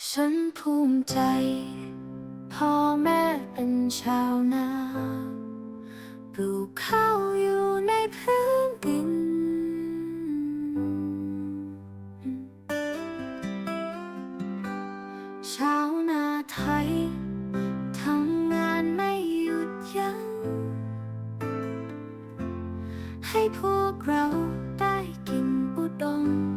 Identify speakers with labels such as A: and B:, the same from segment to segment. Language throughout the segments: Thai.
A: ฉันภูมิใจ พ่อแม่เป็นชาวนาปลูกข้าวอยู่ในพื้นดิน ชาวนาไทยทำงานไม่หยุดยั้ง ให้พวกเราได้กินปูดอง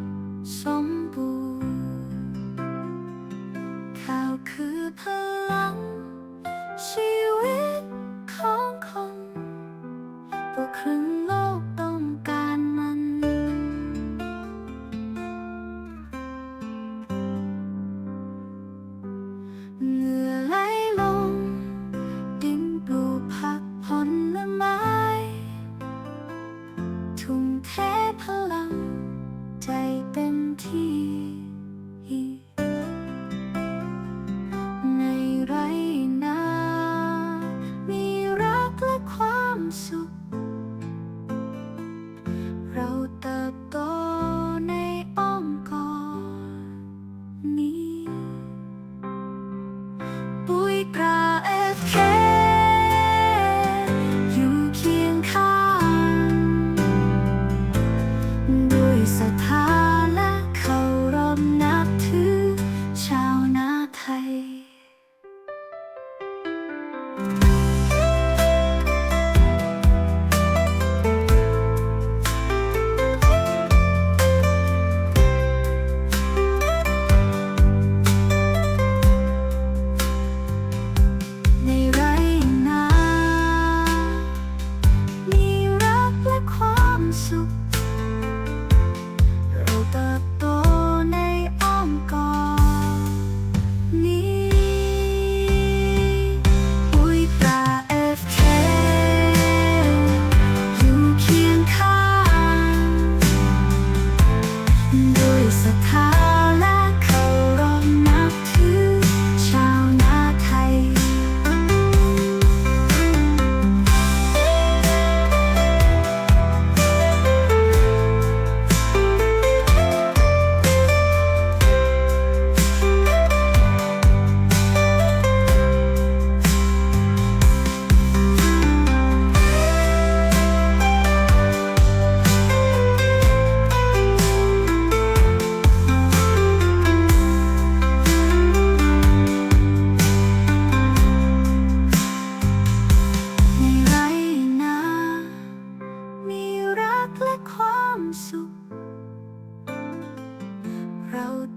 A: out